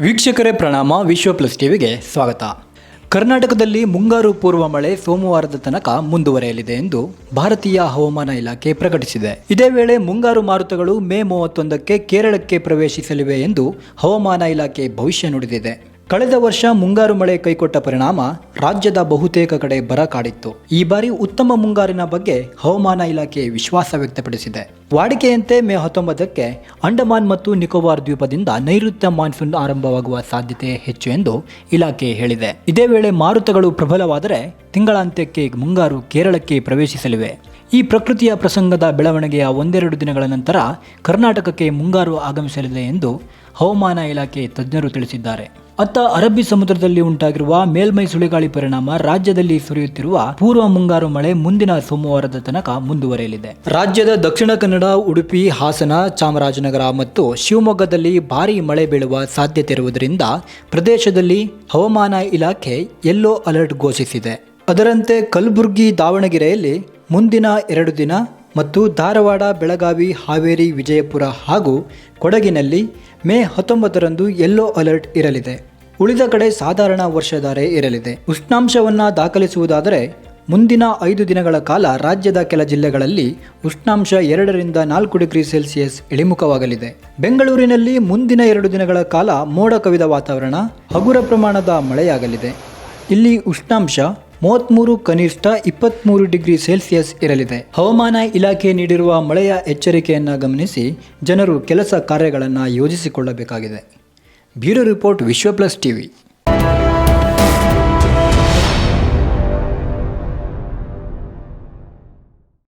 ವೀಕ್ಷಕರೇ ಪ್ರಣಾಮ, ವಿಶ್ವ ಪ್ಲಸ್ ಟಿವಿಗೆ ಸ್ವಾಗತ. ಕರ್ನಾಟಕದಲ್ಲಿ ಮುಂಗಾರು ಪೂರ್ವ ಮಳೆ ಸೋಮವಾರದ ತನಕ ಮುಂದುವರೆಯಲಿದೆ ಎಂದು ಭಾರತೀಯ ಹವಾಮಾನ ಇಲಾಖೆ ಪ್ರಕಟಿಸಿದೆ. ಇದೇ ವೇಳೆ ಮುಂಗಾರು ಮಾರುತಗಳು ಮೇ ಮೂವತ್ತೊಂದಕ್ಕೆ ಕೇರಳಕ್ಕೆ ಪ್ರವೇಶಿಸಲಿವೆ ಎಂದು ಹವಾಮಾನ ಇಲಾಖೆ ಭವಿಷ್ಯ ನುಡಿದಿದೆ. ಕಳೆದ ವರ್ಷ ಮುಂಗಾರು ಮಳೆ ಕೈಕೊಟ್ಟ ಪರಿಣಾಮ ರಾಜ್ಯದ ಬಹುತೇಕ ಕಡೆ ಬರ ಕಾಡಿತ್ತು. ಈ ಬಾರಿ ಉತ್ತಮ ಮುಂಗಾರಿನ ಬಗ್ಗೆ ಹವಾಮಾನ ಇಲಾಖೆ ವಿಶ್ವಾಸ ವ್ಯಕ್ತಪಡಿಸಿದೆ. ವಾಡಿಕೆಯಂತೆ ಮೇ ಹತ್ತೊಂಬತ್ತಕ್ಕೆ ಅಂಡಮಾನ್ ಮತ್ತು ನಿಕೋಬಾರ್ ದ್ವೀಪದಿಂದ ನೈಋತ್ಯ ಮಾನ್ಸೂನ್ ಆರಂಭವಾಗುವ ಸಾಧ್ಯತೆ ಹೆಚ್ಚು ಎಂದು ಇಲಾಖೆ ಹೇಳಿದೆ. ಇದೇ ವೇಳೆ ಮಾರುತಗಳು ಪ್ರಬಲವಾದರೆ ತಿಂಗಳಾಂತ್ಯಕ್ಕೆ ಮುಂಗಾರು ಕೇರಳಕ್ಕೆ ಪ್ರವೇಶಿಸಲಿವೆ. ಈ ಪ್ರಕೃತಿಯ ಪ್ರಸಂಗದ ಬೆಳವಣಿಗೆಯ ಒಂದೆರಡು ದಿನಗಳ ನಂತರ ಕರ್ನಾಟಕಕ್ಕೆ ಮುಂಗಾರು ಆಗಮಿಸಲಿದೆ ಎಂದು ಹವಾಮಾನ ಇಲಾಖೆ ತಜ್ಞರು ತಿಳಿಸಿದ್ದಾರೆ. ಅತ್ತ ಅರಬ್ಬಿ ಸಮುದ್ರದಲ್ಲಿ ಉಂಟಾಗಿರುವ ಮೇಲ್ಮೈ ಸುಳಿಗಾಳಿ ಪರಿಣಾಮ ರಾಜ್ಯದಲ್ಲಿ ಸುರಿಯುತ್ತಿರುವ ಪೂರ್ವ ಮುಂಗಾರು ಮಳೆ ಮುಂದಿನ ಸೋಮವಾರದ ತನಕ ಮುಂದುವರೆಯಲಿದೆ. ರಾಜ್ಯದ ದಕ್ಷಿಣ ಕನ್ನಡ, ಉಡುಪಿ, ಹಾಸನ, ಚಾಮರಾಜನಗರ ಮತ್ತು ಶಿವಮೊಗ್ಗದಲ್ಲಿ ಭಾರೀ ಮಳೆ ಬೀಳುವ ಸಾಧ್ಯತೆ ಇರುವುದರಿಂದ ಪ್ರದೇಶದಲ್ಲಿ ಹವಾಮಾನ ಇಲಾಖೆ ಯೆಲ್ಲೋ ಅಲರ್ಟ್ ಘೋಷಿಸಿದೆ. ಅದರಂತೆ ಕಲಬುರಗಿ, ದಾವಣಗೆರೆಯಲ್ಲಿ ಮುಂದಿನ ಎರಡು ದಿನ ಮತ್ತು ಧಾರವಾಡ, ಬೆಳಗಾವಿ, ಹಾವೇರಿ, ವಿಜಯಪುರ ಹಾಗೂ ಕೊಡಗಿನಲ್ಲಿ ಮೇ ಹತ್ತೊಂಬತ್ತರಂದು ಯೆಲ್ಲೋ ಅಲರ್ಟ್ ಇರಲಿದೆ. ಉಳಿದ ಕಡೆ ಸಾಧಾರಣ ವರ್ಷಧಾರೆ ಇರಲಿದೆ. ಉಷ್ಣಾಂಶವನ್ನು ದಾಖಲಿಸುವುದಾದರೆ, ಮುಂದಿನ ಐದು ದಿನಗಳ ಕಾಲ ರಾಜ್ಯದ ಕೆಲ ಜಿಲ್ಲೆಗಳಲ್ಲಿ ಉಷ್ಣಾಂಶ ಎರಡರಿಂದ ನಾಲ್ಕು ಡಿಗ್ರಿ ಸೆಲ್ಸಿಯಸ್ ಇಳಿಮುಖವಾಗಲಿದೆ. ಬೆಂಗಳೂರಿನಲ್ಲಿ ಮುಂದಿನ ಎರಡು ದಿನಗಳ ಕಾಲ ಮೋಡ ಕವಿದ ವಾತಾವರಣ ಹಗುರ ಪ್ರಮಾಣದ ಮಳೆಯಾಗಲಿದೆ. ಇಲ್ಲಿ ಉಷ್ಣಾಂಶ ಮೂವತ್ತ್ಮೂರು ಕನಿಷ್ಠ ಇಪ್ಪತ್ತ್ಮೂರು ಡಿಗ್ರಿ ಸೆಲ್ಸಿಯಸ್ ಇರಲಿದೆ. ಹವಾಮಾನ ಇಲಾಖೆ ನೀಡಿರುವ ಮಳೆಯ ಎಚ್ಚರಿಕೆಯನ್ನು ಗಮನಿಸಿ ಜನರು ಕೆಲಸ ಕಾರ್ಯಗಳನ್ನು ಯೋಜಿಸಿಕೊಳ್ಳಬೇಕಾಗಿದೆ. Bureau report Vishwa plus TV.